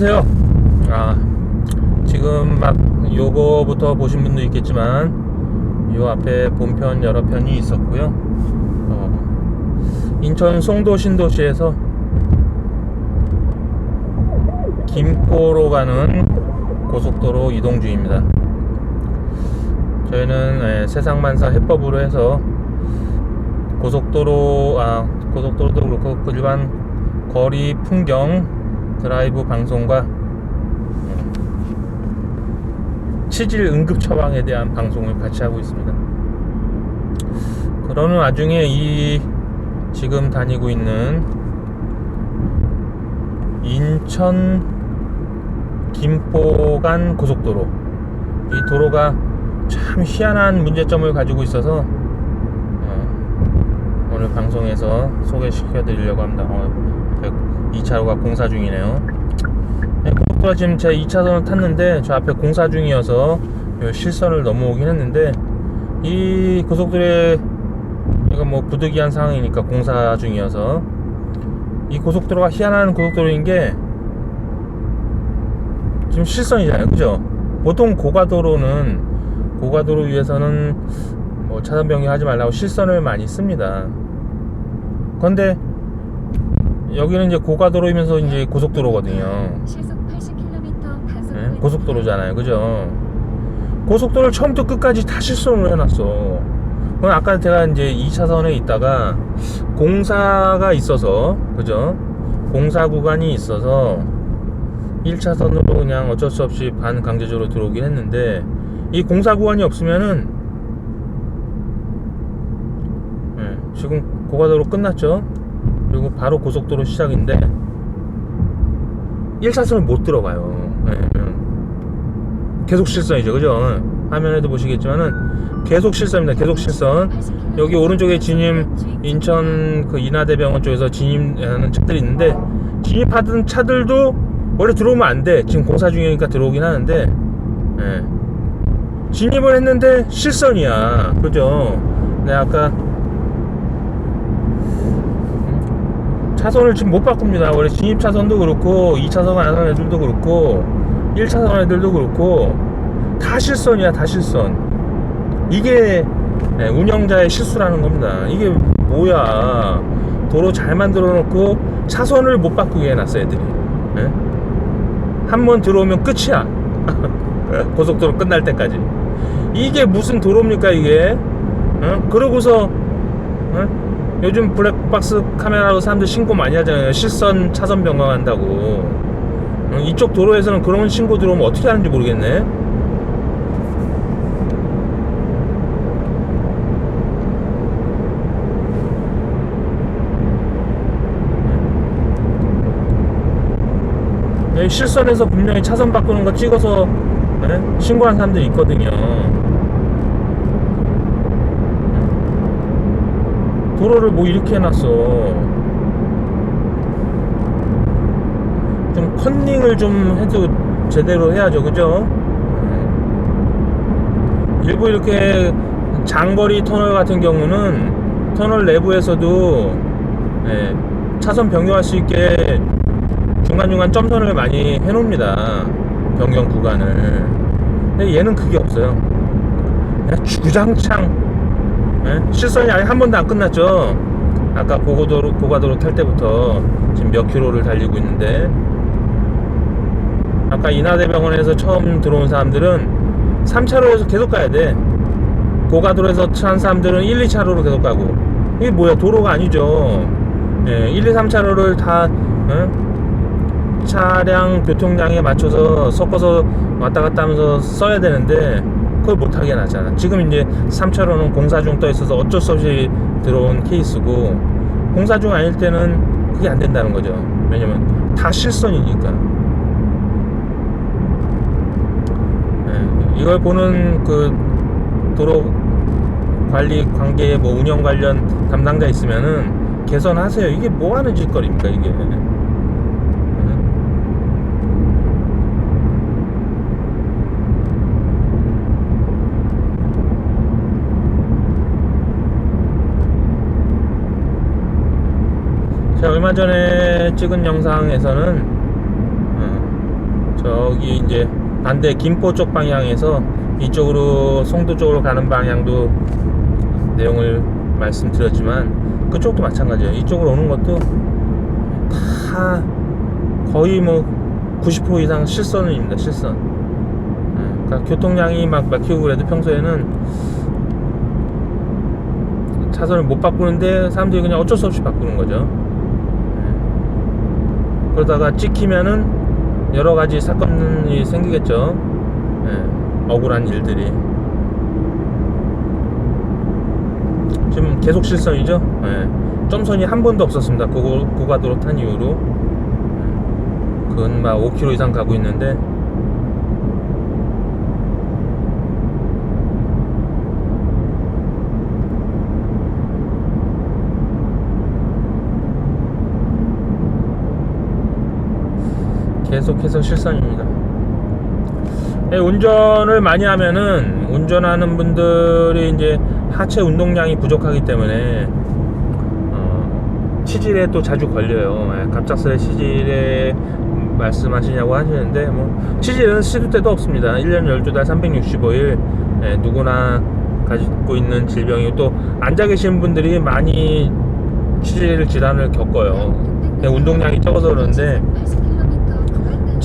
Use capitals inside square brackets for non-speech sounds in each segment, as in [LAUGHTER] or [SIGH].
안녕하세요. 아, 지금 막 요거부터 보신 분도 있겠지만 요 앞에 본편 여러 편이 있었고요. 어, 인천 송도 신도시에서 김포로 가는 고속도로 이동 중입니다. 저희는 예, 세상만사 해법으로 해서 고속도로 아 고속도로도 그렇고 그 일반 거리 풍경 드라이브 방송과 음, 치질 응급 처방에 대한 방송을 같이 하고 있습니다. 그러는 와중에 이 지금 다니고 있는 인천 김포 간 고속도로 이 도로가 참 희한한 문제점을 가지고 있어서 어, 오늘 방송에서 소개시켜 드리려고 합니다. 어, 2차로가 공사 중이네요. 네, 고속도로 지금 제 2차선을 탔는데 저 앞에 공사 중이어서 요 실선을 넘어오긴 했는데 이 고속도로에 이거 뭐 부득이한 상황이니까 공사 중이어서 이 고속도로가 희한한 고속도로인 게 지금 실선이잖아요. 그죠? 보통 고가도로는 고가도로 위에서는 뭐 차선 변경하지 말라고 실선을 많이 씁니다. 그런데 여기는 이제 고가도로이면서 이제 고속도로거든요. 시속 80km 단속 네? 고속도로잖아요. 그죠? 고속도로를 처음부터 끝까지 다 실선으로 해놨어. 그건 아까 제가 이제 2차선에 있다가 공사가 있어서 그죠? 공사 구간이 있어서 1차선으로 그냥 어쩔 수 없이 반강제적으로 들어오긴 했는데 이 공사 구간이 없으면은 네, 지금 고가도로 끝났죠 그리고 바로 고속도로 시작인데 1차선을 못 들어가요 네. 계속 실선이죠 그죠 화면에도 보시겠지만은 계속 실선입니다 계속 실선 여기 오른쪽에 진입 인천 그 인하대병원 쪽에서 진입하는 차들이 있는데 진입하던 차들도 원래 들어오면 안 돼. 지금 공사 중이니까 들어오긴 하는데 예. 진입을 했는데 실선이야. 그죠? 네 아까 차선을 지금 못 바꿉니다. 원래 진입 차선도 그렇고 2차선 안하는 애들도 그렇고 1차선 애들도 그렇고 다 실선이야. 다 실선. 이게 네, 운영자의 실수라는 겁니다. 이게 뭐야? 도로 잘 만들어 놓고 차선을 못 바꾸게 해놨어 애들이. 네? 한번 들어오면 끝이야. [LAUGHS] 고속도로 끝날 때까지. 이게 무슨 도로입니까 이게? 어? 그러고서 어? 요즘 블랙박스 카메라로 사람들 신고 많이 하잖아요. 실선 차선 변경한다고. 어? 이쪽 도로에서는 그런 신고 들어오면 어떻게 하는지 모르겠네. 여기 실선에서 분명히 차선 바꾸는 거 찍어서 예? 신고한 사람들이 있거든요. 도로를 뭐 이렇게 해놨어. 좀 컨닝을 좀 해도 제대로 해야죠, 그죠? 예. 일부 이렇게 장거리 터널 같은 경우는 터널 내부에서도 예, 차선 변경할 수 있게 중간중간 점선을 많이 해놓습니다. 변경 구간을. 근데 얘는 그게 없어요. 그냥 주장창. 예? 실선이 아직 한 번도 안 끝났죠. 아까 고고도로, 고가도로 탈 때부터 지금 몇 킬로를 달리고 있는데. 아까 인하대병원에서 처음 들어온 사람들은 3차로에서 계속 가야 돼. 고가도로에서 찬 사람들은 1, 2차로로 계속 가고. 이게 뭐야, 도로가 아니죠. 예, 1, 2, 3차로를 다, 어? 차량 교통량에 맞춰서 섞어서 왔다 갔다 하면서 써야 되는데 그걸 못하게 해놨잖아. 지금 이제 3차로는 공사 중 떠 있어서 어쩔 수 없이 들어온 케이스고 공사 중 아닐 때는 그게 안 된다는 거죠. 왜냐면 다 실선이니까. 네, 이걸 보는 그 도로 관리 관계 뭐 운영 관련 담당자 있으면은 개선하세요. 이게 뭐 하는 짓거리입니까 이게 제가 얼마 전에 찍은 영상에서는 어, 저기 이제 반대 김포 쪽 방향에서 이쪽으로 송도 쪽으로 가는 방향도 내용을 말씀드렸지만 그쪽도 마찬가지예요. 이쪽으로 오는 것도 다 거의 뭐 90% 이상 실선입니다. 실선. 예, 그러니까 교통량이 막 막히고 그래도 평소에는 차선을 못 바꾸는데 사람들이 그냥 어쩔 수 없이 바꾸는 거죠. 예. 그러다가 찍히면은 여러 가지 사건이 생기겠죠. 예, 억울한 일들이. 지금 계속 실선이죠. 예, 점선이 한 번도 없었습니다. 고고, 고가도로 탄 이후로. 예, 그건 막 5km 이상 가고 있는데 계속해서 실선입니다. 예, 운전을 많이 하면은 운전하는 분들이 이제 하체 운동량이 부족하기 때문에 어, 치질에 또 자주 걸려요. 예, 갑작스레 치질에 말씀하시냐고 하시는데 뭐 치질은 시도 때도 없습니다. 1년 12달 365일 예, 누구나 가지고 있는 질병이고 또 앉아 계신 분들이 많이 치질 질환을 겪어요. 네, 운동량이 적어서 그러는데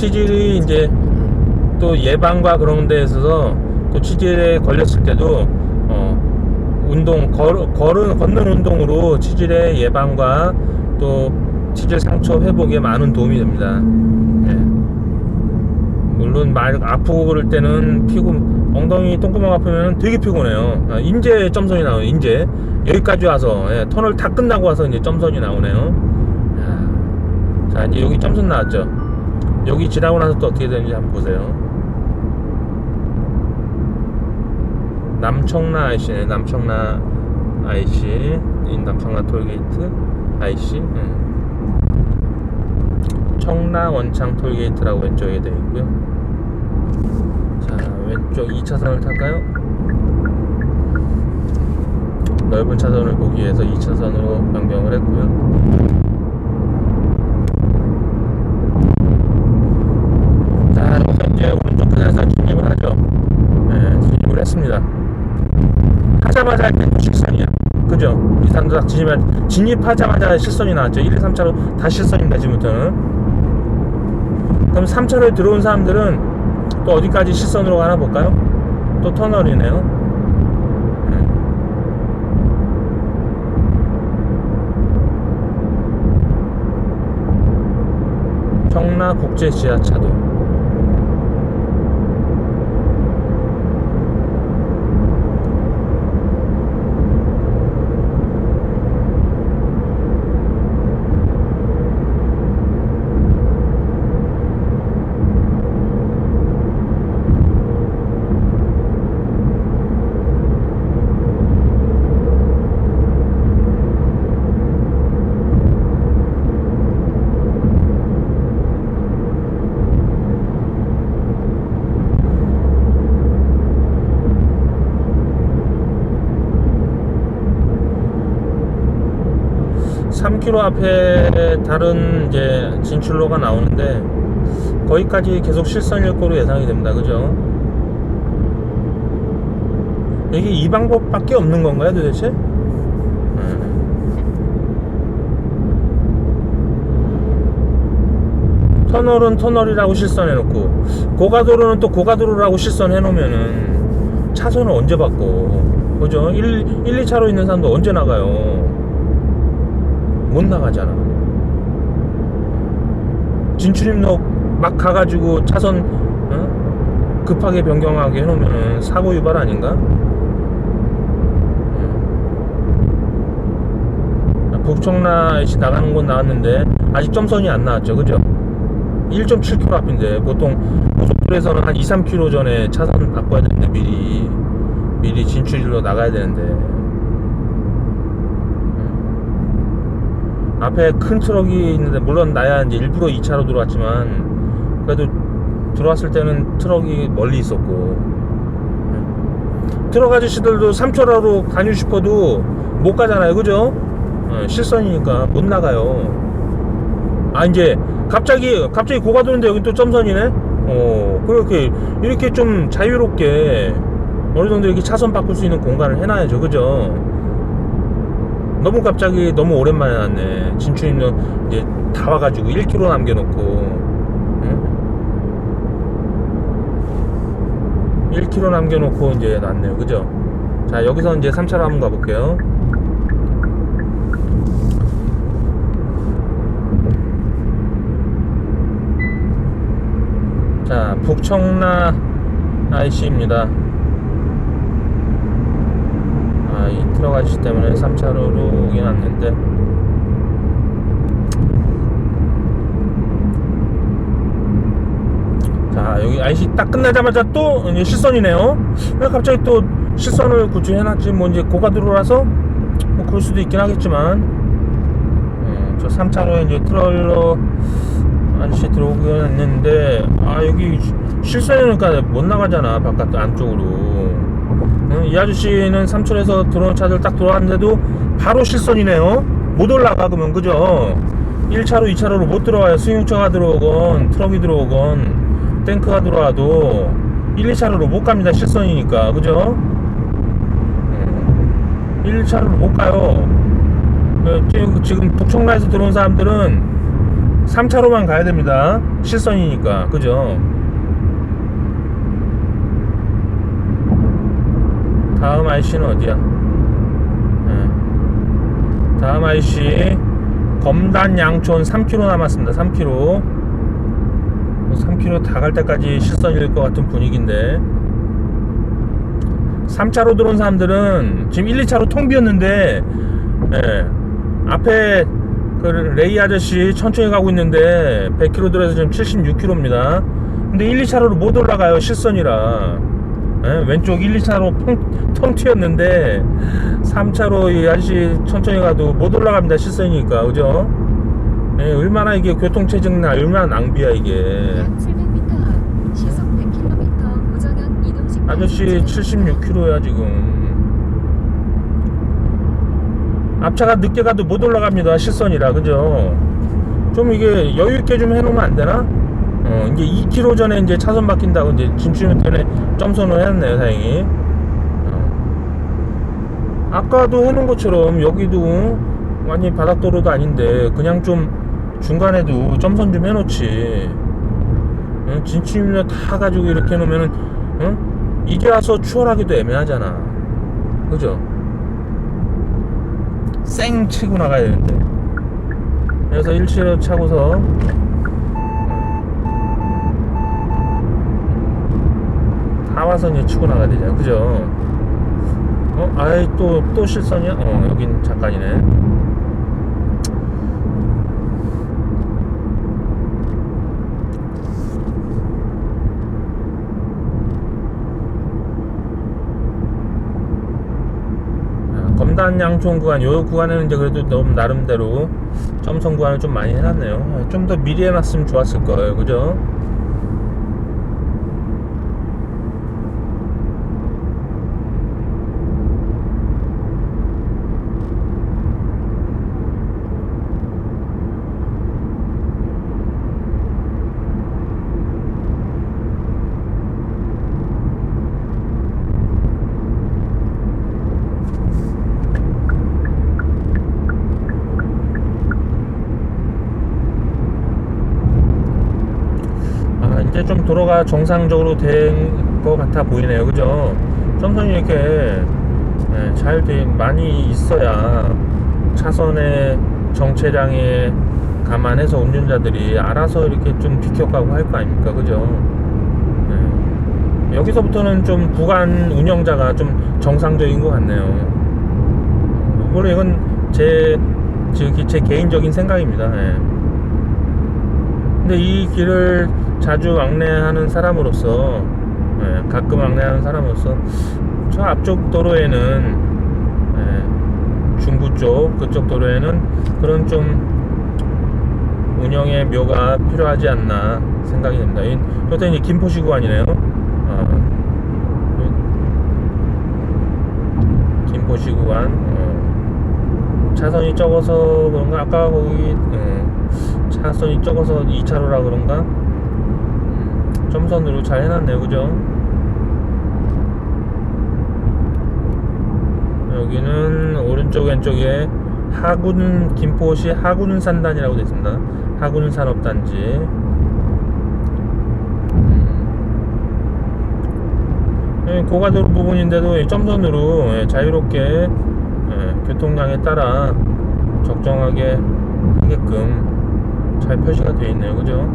치질이 이제 또 예방과 그런 데 있어서 또 치질에 걸렸을 때도 어 운동 걸, 걸은 걷는 운동으로 치질의 예방과 또 치질 상처 회복에 많은 도움이 됩니다. 예. 물론 말 아프고 그럴 때는 피고 엉덩이 똥구멍 아프면 되게 피곤해요. 아, 인제 점선이 나오네. 인제 여기까지 와서 예, 터널 다 끝나고 와서 이제 점선이 나오네요. 야. 자 이제 여기 점선 나왔죠. 여기 지나고 나서 또 어떻게 되는지 한번 보세요. 남청라 IC네. 남청라 IC. 이 남청라 톨게이트 IC. 음. 청라 원창 톨게이트라고 왼쪽에 되어 있고요. 자, 왼쪽 2차선을 탈까요? 넓은 차선을 보기 위해서 2차선으로 변경을 했고요. 자, 여기서 이제 오른쪽 편에서 진입을 하죠. 네, 진입을 했습니다. 하자마자 일단 실선이야. 그죠? 이 사람들 딱 진입, 진입하자마자 실선이 나왔죠. 1, 2, 3차로 다 실선입니다, 지금부터는. 그럼 3차로에 들어온 사람들은 또 어디까지 실선으로 가나 볼까요? 또 터널이네요. 네. 청라 국제 지하차도. 삼 k m 앞에 다른 이제 진출로가 나오는데 거기까지 계속 실선일 거로 예상이 됩니다. 그죠? 이게 이 방법밖에 없는 건가요, 도대체? 음. 터널은 터널이라고 실선해놓고 고가도로는 또 고가도로라고 실선해놓으면은 차선을 언제 바꿔? 그죠? 1, 1, 2차로 있는 사람도 언제 나가요? 못 나가잖아. 진출입로 막 가가지고 차선 어? 급하게 변경하게 해놓으면 사고 유발 아닌가? 음. 북청라 시 나가는 곳 나왔는데 아직 점선이 안 나왔죠, 그죠? 1.7km 앞인데 보통 고속도로에서는 한 2, 3km 전에 차선 바꿔야 되는데 미리 미리 진출일로 나가야 되는데 앞에 큰 트럭이 있는데 물론 나야 이제 일부러 2차로 들어왔지만 그래도 들어왔을 때는 트럭이 멀리 있었고 트럭 아저씨들도 3차로로 가고 싶어도 못 가잖아요 그죠? 어, 실선이니까 못 나가요 아 이제 갑자기 갑자기 고가도는데 여기 또 점선이네 어, 그렇게, 이렇게 좀 자유롭게 어느 정도 이렇게 차선 바꿀 수 있는 공간을 해놔야죠. 그죠? 너무 갑자기 너무 오랜만에 났네. 진출입로 이제 다 와가지고 1km 남겨놓고, 응? 1km 남겨놓고 이제 났네요. 그죠? 자, 여기서 이제 3차로 한번 가볼게요. 자, 북청라 IC입니다. 아, 이 트럭 아저씨 때문에 3차로로 오긴 왔는데. 자, 여기 IC 딱 끝나자마자 또 실선이네요. 왜 갑자기 또 실선을 굳이 해놨지? 뭐 이제 고가도로라서 뭐 그럴 수도 있긴 하겠지만. 음, 저 3차로에 이제 트롤러 아저씨 들어오긴 했는데 아 여기 실선이니까 못 나가잖아 바깥 안쪽으로 응? 이 아저씨는 삼촌에서 들어온 차들 딱 들어왔는데도 바로 실선이네요. 못 올라가 그러면 그죠? 1차로 2차로로 못 들어와요. 승용차가 들어오건 트럭이 들어오건 탱크가 들어와도 1, 2차로로 못 갑니다. 실선이니까. 그죠? 1, 2차로로 못 가요. 어, 지금- 지금 북청라에서 들어온 사람들은 3차로만 가야 됩니다. 실선이니까. 그죠? 다음 IC는 어디야? 네. 다음 IC 검단 양촌 3km 남았습니다. 3km. 3km 다 갈 때까지 실선일 것 같은 분위기인데 3차로 들어온 사람들은 지금 1, 2차로 통 비었는데 예, 앞에 그 레이 아저씨 천천히 가고 있는데 100km 들어서 지금 76km입니다. 근데 1, 2차로로 못 올라가요 실선이라. 예, 왼쪽 1, 2차로 통, 통 튀었는데 3차로 이 아저씨 천천히 가도 못 올라갑니다 실선이니까 그죠? 예, 얼마나 이게 교통체증나 얼마나 낭비야 이게. 약 700m 앞 시속 100km 우정현 이동식 아저씨 76km야 지금. 앞차가 늦게 가도 못 올라갑니다 실선이라 그죠? 좀 이게 여유 있게 좀 해놓으면 안 되나? 어 이제 2km 전에 이제 차선 바뀐다고 이제 진출면 때문에 점선을 해놨네요 다행히. 어. 아까도 해놓은 것처럼 여기도 완전히 바닥도로도 아닌데 그냥 좀 중간에도 점선 좀 해놓지. 응? 진출면 다 가지고 이렇게 해놓으면은 응? 이제 와서 추월하기도 애매하잖아. 그죠? 쌩 치고 나가야 되는데. 그래서 1치로 차고서 이제 치고 나가야 되잖아. 그죠? 어? 아이 또, 또 실선이야? 어, 여긴 잠깐이네. 아, 검단 양촌 구간 요 구간에는 이제 그래도 너무 나름대로 점선 구간을 좀 많이 해놨네요 좀 더 미리 해놨으면 좋았을 거예요 그죠 아 이제 좀 도로가 정상적으로 된 것 같아 보이네요. 그죠? 점선이 이렇게 네, 잘 돼, 많이 있어야 차선의 정체량에 감안해서 운전자들이 알아서 이렇게 좀 비켜가고 할 거 아닙니까? 그죠? 네. 여기서부터는 좀 구간 운영자가 좀 정상적인 것 같네요. 어, 물론 이건 제, 제, 제 개인적인 생각입니다. 예. 근데 이 길을 자주 왕래하는 사람으로서 예, 가끔 왕래하는 사람으로서 저 앞쪽 도로에는 예, 중부 쪽 그쪽 도로에는 그런 좀 운영의 묘가 필요하지 않나 생각이. 이- 저때 이제 김포시 구간이네요. 어, 김포시 구간 어, 차선이 적어서 그런가 아까 거기 어, 차선이 적어서 2차로라 그런가? 음, 점선으로 잘 해놨네요 그죠? 여기는 오른쪽 왼쪽에 하군 김포시 하군 산단이라고 되어 있습니다. 하군 산업단지. 음. 예, 고가도로 부분인데도 이 점선으로 예, 자유롭게 예, 교통량에 따라 적정하게 하게끔 잘 표시가 되어 있네요 그죠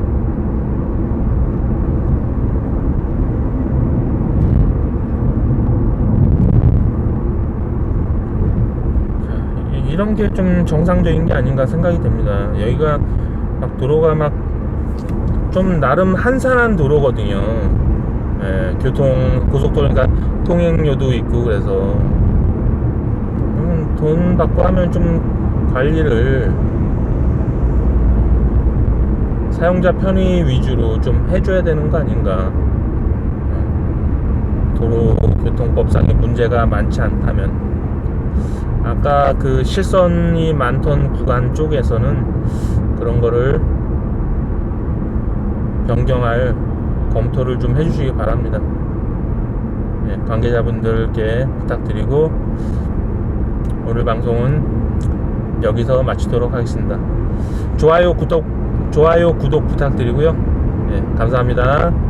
이런 게 좀 정상적인 게 아닌가 생각이 됩니다. 여기가 막 도로가 막 좀 나름 한산한 도로거든요. 예, 교통 고속도로니까 통행료도 있고 그래서 음, 돈 받고 하면 좀 관리를 사용자 편의 위주로 좀 해줘야 되는 거 아닌가. 어, 도로교통법상의 문제가 많지 않다면 아까 그 실선이 많던 구간 쪽에서는 그런 거를 변경할 검토를 좀 해주시기 바랍니다. 네, 관계자분들께 부탁드리고 오늘 방송은 여기서 마치도록 하겠습니다. 좋아요, 구독, 좋아요, 구독 부탁드리고요. 네, 감사합니다.